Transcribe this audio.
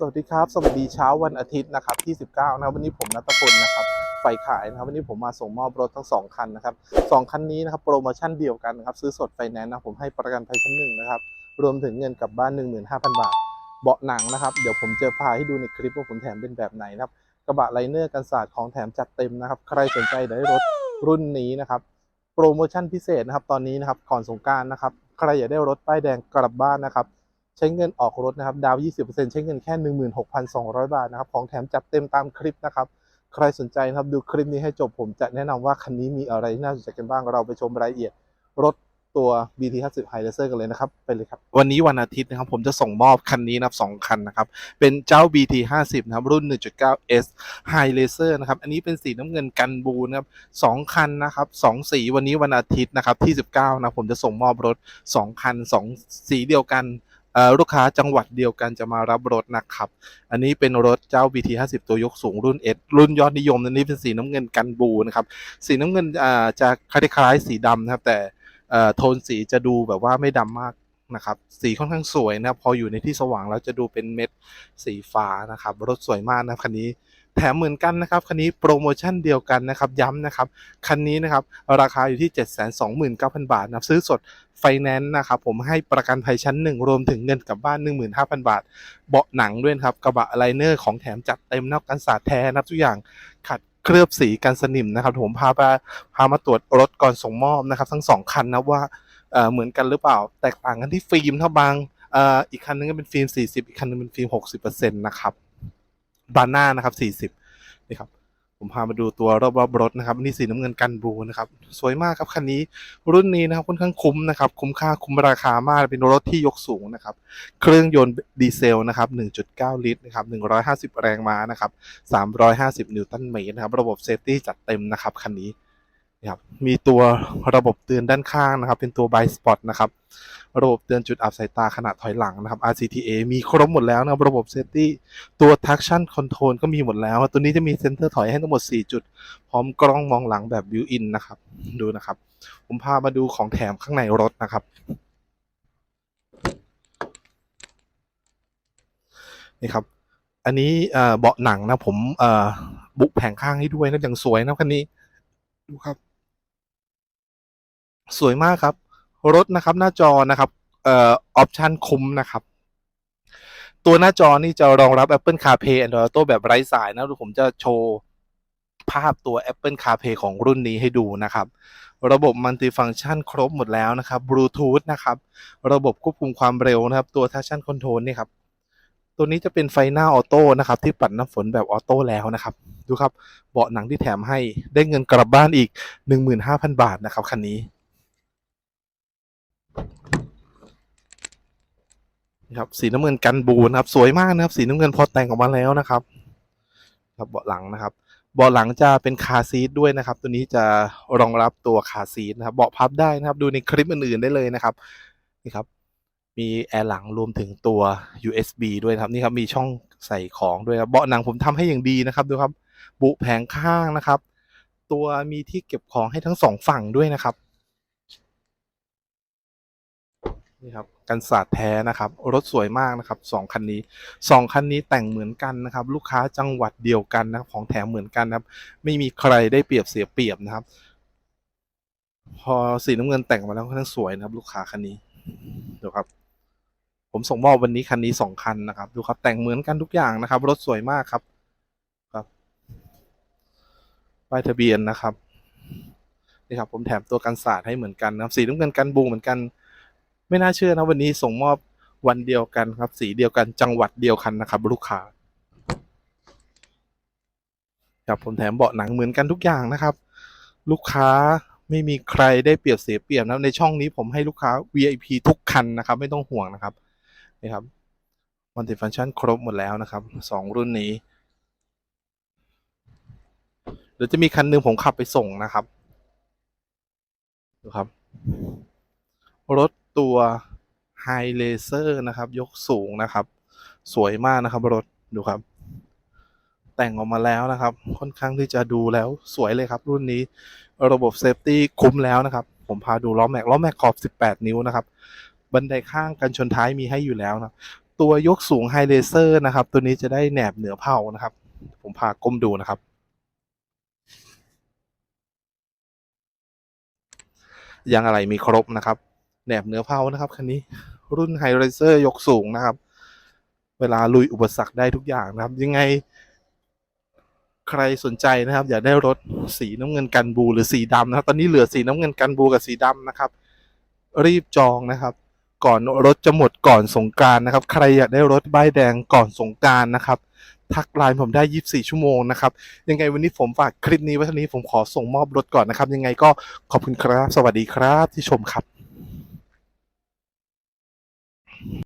สวัสดีครับ สวัสดีเช้าวันอาทิตย์นะครับที่ 19 นะครับวันนี้ผมนัทพลนะครับไฟขายนะครับวันนี้ผมมาส่งมอบรถทั้งสองคันนะครับสองคันนี้นะครับโปรโมชั่นเดียวกันนะครับซื้อสดไฟแนนซ์นะผมให้ประกันภัยชั้นหนึ่งนะครับรวมถึงเงินกลับบ้าน 15,000 บาท เบาะหนังนะครับเดี๋ยวผมจะพาให้ดูในคลิปว่าผมแถมเป็นแบบไหนนะครับกระบะไลเนอร์กันศาสตร์ของแถมจัดเต็มนะครับใครสนใจได้รถรุ่นนี้นะครับโปรโมชั่นพิเศษนะครับตอนนี้นะครับก่อนสงการนะครับใครอยากได้รถป้ายแดงกลับบ้านนะครับ ใช้เงินออกรถนะครับ ดาว 20%ใช้เงินแค่ 16,200 บาทนะครับ ของแถมจัดเต็มตามคลิปนะครับ ใครสนใจนะครับ ดูคลิปนี้ให้จบผมจะแนะนำว่าคันนี้มีอะไรที่น่าสนใจกันบ้าง เราไปชมรายละเอียดรถตัว BT 50 High Racer กันเลยนะครับไปเลยครับ วันนี้วันอาทิตย์นะครับผมจะส่งมอบคันนี้นะครับสองคันนะครับ เป็นเจ้า BT 50 นะครับ รุ่น 1.9S High Racer นะครับ อันนี้เป็นสีน้ำเงินกันบูนะครับสองคันนะครับสองสีวันนี้วันอาทิตย์นะครับที่ 19 นะผมจะส่งมอบรถสองคันสองสีเดียวกัน ลูกค้าจังหวัดเดียวกันจะมารับรถนะครับ อันนี้เป็นรถเจ้า BT 50 ตัวยกสูงรุ่น S รุ่นยอดนิยมนนี้เป็นสีน้ำเงินกันบูนะครับ สีน้ำเงินจะคล้ายๆสีดำนะครับ แต่โทนสีจะดูแบบว่าไม่ดำมากนะครับ สีค่อนข้างสวยนะพออยู่ในที่สว่างแล้วจะดูเป็นเม็ดสีฟ้านะครับ รถสวยมากนะคันนี้ แถมเหมือนกันนะครับคันนี้โปรโมชั่นเดียวกันนะครับย้ำนะครับคันนี้นะครับราคาอยู่ที่ 729,000 บาทนะครับซื้อสดไฟแนนซ์นะครับผมให้ประกันภัยชั้นหนึ่งรวมถึงเงินกลับบ้าน 15,000 บาท เบาะหนังด้วยครับกระบะไลเนอร์ของแถมจัดเต็มนะครับกันสาดแท้นับทุกอย่างขัดเคลือบสีกันสนิมนะครับผมพาไปพามาตรวจรถก่อนส่งมอบนะครับ ทั้งสองคันนะว่าเเหมือนกันหรือเปล่า แตกต่างกันที่ฟิล์มเท่าบางเอ่ออีกคันนึงก็เป็นฟิล์ม 40 อีกคันนึงเป็นฟิล์ม 60%นะครับ บานหน้านะครับ 40 นี่ครับ ผมพามาดูตัวรอบๆรถนะครับนี่สีน้ำเงินกันบูนะครับ สวยมากครับคันนี้ รุ่นนี้นะครับค่อนข้างคุ้มนะครับ คุ้มค่าคุ้มราคามากเป็นรถที่ยกสูงนะครับ เครื่องยนต์ดีเซลนะครับ 1.9 ลิตรนะครับ 150 แรงม้านะครับ 350 นิวตันเมตรนะครับ ระบบเซฟตี้จัดเต็มนะครับคันนี้นะครับมีตัวระบบเตือนด้านข้างนะครับ เป็นตัว b บสปอตนะครับ ระบบเตือนจุดอับสายตาขณะถอยหลังนะครับ RCTA มีครบหมดแล้วนะครับ ระบบเซฟตี้ตัว traction control ก็มีหมดแล้ว ตัวนี้จะมีเซ็นเตอร์ถอยให้ทั้งหมด 4 จุด พร้อมกล้องมองหลังแบบ built in นะครับ ดูนะครับ ผมพามาดูของแถมข้างในรถนะครับนี่ครับ อันนี้เบาะหนังนะ ผมบุกแผงข้างให้ด้วยนะอย่างสวยนะคันนี้ ดูครับ สวยมากครับ รถนะครับหน้าจอนะครับเอ่อออปชันคุ้มนะครับ ตัวหน้าจอนี่จะรองรับ Apple CarPlay Android Auto แบบไร้สายนะดูผมจะโชว์ภาพตัว Apple CarPlay ของรุ่นนี้ให้ดูนะครับ ระบบมัลติฟังชันครบหมดแล้วนะครับ Bluetooth นะครับ ระบบควบคุมความเร็วนะครับ ตัว Traction Control นี่ครับตัวนี้จะเป็นไฟหน้าออโต้นะครับที่ปัดน้ำฝนแบบออโต้แล้วนะครับ ดูครับเบาะหนังที่แถมให้ได้เงินกลับบ้านอีก 15,000 บาทนะครับคันนี้ ครับสีน้ำเงินกันบูนะครับสวยมากนะครับ สีน้ำเงินพอแต่งออกมาแล้วนะครับ ครับเบาะหลังนะครับเบาะหลังจะเป็นคาซีทด้วยนะครับ ตัวนี้จะรองรับตัวคาซีทนะครับเบาะพับได้นะครับ ดูในคลิปอื่นๆได้เลยนะครับนี่ครับ มีแอร์หลังรวมถึงตัว USB ด้วยครับนี่ครับมีช่องใส่ของด้วยครับเบาะหนังผมทำให้อย่างดีนะครับดูครับ บุแผงข้างนะครับ ตัวมีที่เก็บของให้ทั้งสองฝั่งด้วยนะครับ นี่ครับกันศาสตร์แท้นะครับรถสวยมากนะครับสองคันนี้สองคันนี้แต่งเหมือนกันนะครับ ลูกค้าจังหวัดเดียวกันนะครับของแถมเหมือนกันนะครับ ไม่มีใครได้เปรียบเสียเปรียบนะครับ พอสีน้ำเงินแต่งมาแล้วค่อนข้างสวยนะครับ ลูกค้าคันนี้ดูครับ ผมส่งมอบวันนี้คันนี้สองคันนะครับ ดูครับแต่งเหมือนกันทุกอย่างนะครับ รถสวยมากครับครับป้ายทะเบียนนะครับนี่ครับผมแถมตัวกันศาสตร์ให้เหมือนกันนะครับ สีน้ำเงินกันบูเหมือนกัน ไม่น่าเชื่อนะวันนี้ส่งมอบวันเดียวกันครับ สีเดียวกันจังหวัดเดียวกันนะครับ ลูกค้าครับผมแถมเบาะหนังเหมือนกันทุกอย่างนะครับ ลูกค้าไม่มีใครได้เปรียบเสียเปรียบนะในช่องนี้ผมให้ลูกค้า VIP ทุกคันนะครับ ไม่ต้องห่วงนะครับนี่ครับมัลติฟังชันครบหมดแล้วนะครับสองรุ่นนี้เดี๋ยวจะมีคันหนึ่งผมขับไปส่งนะครับดูครับ รถ ตัว High Laser นะครับ ยกสูงนะครับ สวยมากนะครับรถดูครับ แต่งออกมาแล้วนะครับ ค่อนข้างที่จะดูแล้วสวยเลยครับ รุ่นนี้ระบบเซฟตี้คุ้มแล้วนะครับ ผมพาดูล้อแม็กล้อแม็กขอบ 18 นิ้วนะครับ บันไดข้างกันชนท้ายมีให้อยู่แล้วนะตัวยกสูงไฮเลเซอร์นะครับ ตัวนี้จะได้แหนบเหนือเผานะครับ ผมพาก้มดูนะครับ ยังอะไรมีครบนะครับ แหนบเหนือเผานะครับคันนี้รุ่นไฮเลเซอร์ยกสูงนะครับ เวลาลุยอุปสรรคได้ทุกอย่างนะครับ ยังไง ใครสนใจนะครับ อยากได้รถสีน้ำเงินกันบูหรือสีดำนะครับ ตอนนี้เหลือสีน้ำเงินกันบูกับสีดำนะครับ รีบจองนะครับ ก่อนรถจะหมดก่อนสงการนะครับ ใครอยากได้รถป้ายแดงก่อนสงการนะครับทักไลน์ผมได้ 24 ชั่วโมงนะครับ ยังไงวันนี้ผมฝากคลิปนี้ไว้เท่านี้ผมขอส่งมอบรถก่อนนะครับ ยังไงก็ขอบคุณครับ สวัสดีครับที่ชมครับ